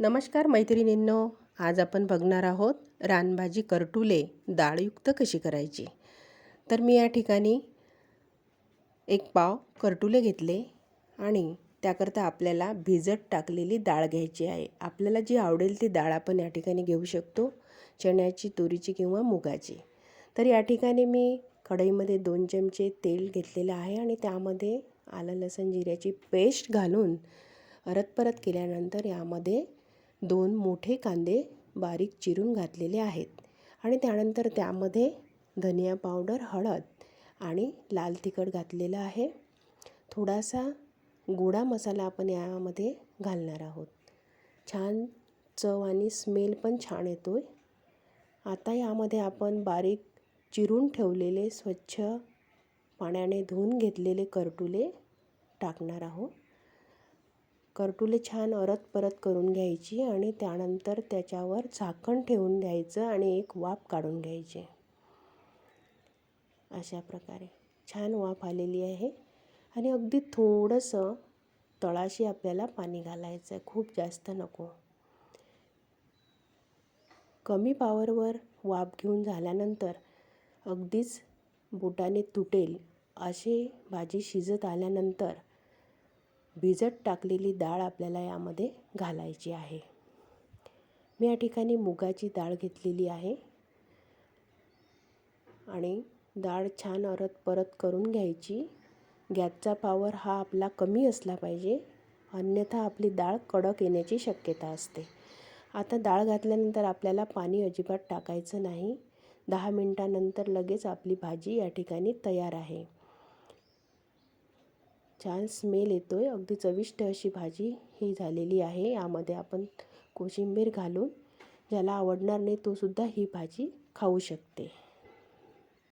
नमस्कार मैत्रिणींनो आज आपण बघणार आहोत रानभाजी करटुले डाळयुक्त कशी करायची? तर मी या ठिकाणी एक पाव करटुले घेतले आणि त्याकरता आपल्याला भिजत टाकलेली डाळ घ्यायची आहे. आपल्याला जी आवडेल ती डाळ आपण या ठिकाणी घेऊ शकतो चण्याची तुरीची किंवा मुगाची. तर या ठिकाणी मी कढईमध्ये दोन चमचे तेल घेतलेलं आहे आणि त्यामध्ये आलं लसण जिऱ्याची पेस्ट घालून परत परत केल्यानंतर यामध्ये दोन मोठे कांदे बारीक चिरून घातलेले आहेत आणि त्यानंतर त्यामध्ये धनिया पावडर हळद आणि लाल तिखट घातलेलं आहे. थोडासा गोडा मसाला आपण यामध्ये घालणार आहोत. छान चव आणि स्मेल पण छान येतो आहे आता यामध्ये आपण बारीक चिरून ठेवलेले स्वच्छ पाण्याने धुवून घेतलेले करटुले टाकणार आहोत. करटुले छान अरत परत करून घ्यायची आणि त्यानंतर त्याच्यावर झाकण ठेवून द्यायचं आणि एक वाफ काढून घ्यायची. अशा प्रकारे. छान वाफ आलेली आहे. आणि अगदी थोडंसं तळाशी आपल्याला पाणी घालायचं आहे खूप जास्त नको. कमी पावरवर वाफ घेऊन झाल्यानंतर अगदीच बोटाने तुटेल अशी भाजी शिजत आल्यानंतर भिजत टाकलेली डाळ आपल्याला यामध्ये घालायची आहे. मी या ठिकाणी मुगाची डाळ घेतलेली आहे. आणि डाळ छान अरत परत करून घ्यायची. गॅसचा पावर हा आपला कमी असला पाहिजे. अन्यथा आपली डाळ कडक येण्याची शक्यता असते. आता डाळ घातल्यानंतर आपल्याला पाणी अजिबात टाकायचं नाही. दहा मिनटानंतर लगेच आपली भाजी या ठिकाणी तयार आहे. छान स्मेल येतो आहे अगदी चविष्ट अशी भाजी ही झालेली आहे. यामध्ये आपण कोशिंबीर घालून ज्याला आवडणार नाही तोसुद्धा ही भाजी खाऊ शकते.